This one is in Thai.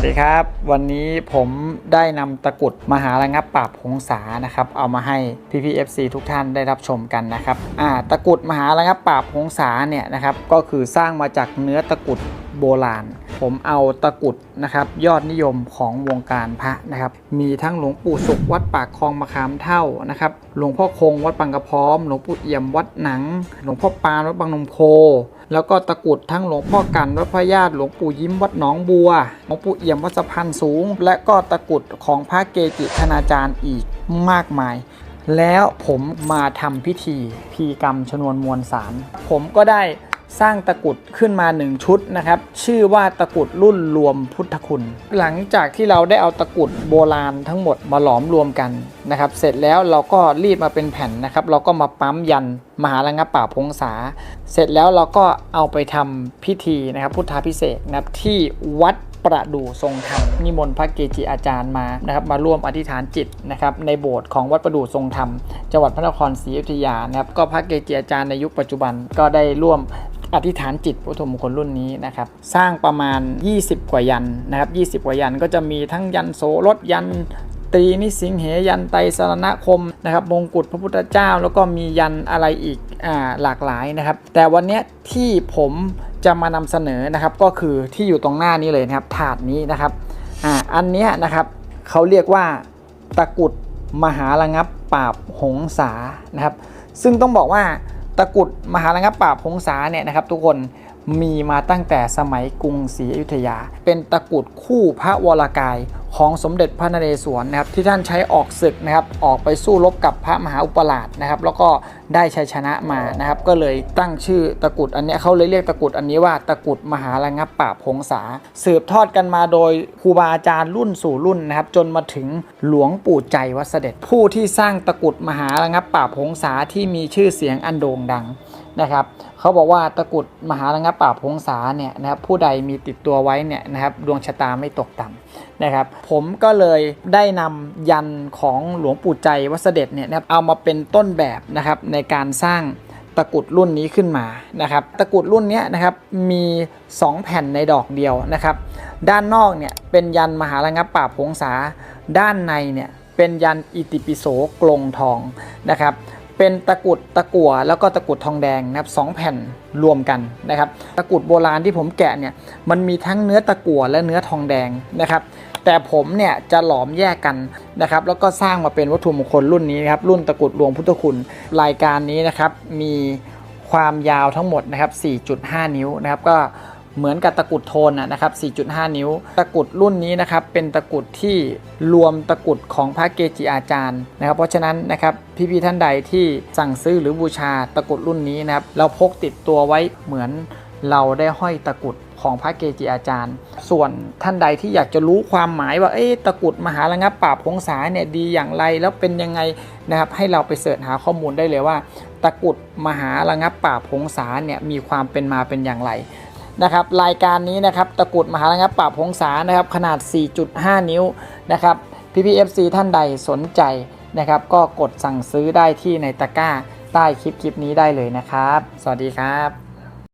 วัสดีครับ วันนี้ผมได้นำตะกุดมหาระงับปราบหงษานะครับ เอามาให้พี่พีเอฟซีทุกท่านได้รับชมกันนะครับอ่าตะกุดมหาระงับปราบหงษาเนี่ยนะครับก็คือสร้างมาจากเนื้อตะกุดโบราณ ผมเอาตะกุดนะครับ ยอดนิยมของวงการพระนะครับ มีทั้งหลวงปู่สุขวัดปากคลองมะขามเท่านะครับ หลวงพ่อคงวัดบางกระพร้อม หลวงปู่เอี่ยมวัดหนัง หลวงพ่อปานวัดบางนมโค แล้วก็ตะกุดทั้งหลวงพ่อกันวัดพระญาติหลวงปู่ยิ้มวัดหนองบัว หลวงปู่เอี่ยมวัดสะพานสูง และก็ตะกุดของพระเกจิคณาจารย์อีกมากมายแล้วผมมาทำพิธีพีกรรมชนวนมวลสาร ผมก็ได้ สร้างตะกุดขึ้นมาหนึ่งชุดนะครับ ชื่อว่าตะกุดรุ่นรวมพุทธคุณ หลังจากที่เราได้เอาตะกุดโบราณทั้งหมดมาหลอมรวมกันนะครับ เสร็จแล้วเราก็รีดมาเป็นแผ่นนะครับ เราก็มาปั๊มยันมหาระงับป่าพงษา เสร็จแล้วเราก็เอาไปทำพิธีนะครับ พุทธาพิเศษนะครับที่วัดประดู่ทรงธรรมนิมนต์พระเกจิอาจารย์มานะครับมาร่วมอธิษฐานจิตนะครับในโบสถ์ของวัดประดู่ทรงธรรม จังหวัดพระนครศรีอยุธยานะครับก็พระเกจิอาจารย์ในยุคปัจจุบันก็ได้ร่วม อธิษฐานจิตพุทธมงคลรุ่นนี้นะครับ สร้างประมาณ 20 กว่ายันนะครับ20 กว่ายันก็จะมีทั้งยันโสรถยันตรีนิสิงเหยันไตสรณคมนะครับมงกุฎพระพุทธเจ้า แล้วก็มียันอะไรอีกอ่าหลากหลายนะครับ แต่วันนี้ที่ผมจะมานำเสนอนะครับก็คือที่อยู่ตรงหน้านี้เลยนะครับถาดนี้นะครับอ่าอันนี้นะครับเขาเรียกว่าตะกุดมหาระงับปราบหงสานะครับ ซึ่งต้องบอกว่า ตะกุดมหาระงับป่าพงษาเนี่ยนะครับทุกคน มีมาตั้งแต่สมัยกรุงศรีอยุธยา เป็นตะกุดคู่พระวรากายของสมเด็จพระนเรศวรนะครับที่ท่านใช้ออกศึกนะครับออกไปสู้รบกับพระมหาอุปราชนะครับ แล้วก็ได้ชัยชนะมานะครับ ก็เลยตั้งชื่อตะกุดอันนี้เขาเลยเรียกตะกุดอันนี้ว่าตะกุดมหาระงับปราบหงสาสืบทอดกันมาโดยครูบาอาจารย์รุ่นสู่รุ่นนะครับ จนมาถึงหลวงปู่ใจวัดเสด็จผู้ที่สร้างตะกุดมหาระงับปราบหงสาที่มีชื่อเสียงอันโด่งดัง นะครับเขาบอกว่าตะกุดมหาระงับป่าพงษาเนี่ยนะครับผู้ใดมีติดตัวไว้เนี่ยนะครับดวงชะตาไม่ตกต่ำนะครับ ผมก็เลยได้นำยันของหลวงปู่ใจวัดเด็จเนี่ยนะครับเอามาเป็นต้นแบบนะครับในการสร้างตะกุดรุ่นนี้ขึ้นมานะครับ ตะกุดรุ่นนี้นะครับมี 2 แผ่นในดอกเดียวนะครับ ด้านนอกเนี่ยเป็นยันมหาระงับป่าพงษาด้านในเนี่ยเป็นยันอิติปิโสกลงทองนะครับ เป็นตะกุดตะกั่วแล้วก็ตะกุดทองแดงนะครับสองแผ่นรวมกันนะครับตะกุดโบราณที่ผมแกะเนี่ยมันมีทั้งเนื้อตะกั่วและเนื้อทองแดงนะครับแต่ผมเนี่ยจะหลอมแยกกันนะครับแล้วก็สร้างมาเป็นวัตถุมงคลรุ่นนี้นะครับรุ่นตะกุดรวงพุทธคุณรายการนี้นะครับมีความยาวทั้งหมดนะครับ4.5 นิ้วนะครับก็ เหมือนกับตะกุดโทนนะครับ 4.5 นิ้ว ตะกุดรุ่นนี้นะครับ เป็นตะกุดที่รวมตะกุดของพระเกจิอาจารย์นะครับ เพราะฉะนั้นนะครับ พี่ๆท่านใดที่สั่งซื้อหรือบูชาตะกุดรุ่นนี้นะครับ เราพกติดตัวไว้เหมือนเราได้ห้อยตะกุดของพระเกจิอาจารย์ ส่วนท่านใดที่อยากจะรู้ความหมายว่า เอ๊ะ ตะกุดมหาระงับปราบพงษาเนี่ยดีอย่างไร แล้วเป็นยังไงนะครับ ให้เราไปเสิร์ชหาข้อมูลได้เลยว่า ตะกุดมหาระงับปราบพงษาเนี่ยมีความเป็นมาเป็นอย่างไร นะครับรายการนี้นะครับตะกรุดมหาระงับปราบพงษานะครับขนาด 4.5 นิ้วนะครับ PPFC ท่านใดสนใจนะครับก็กดสั่งซื้อได้ที่ในตะกร้าใต้คลิปคลิปนี้ได้เลยนะครับ สวัสดีครับ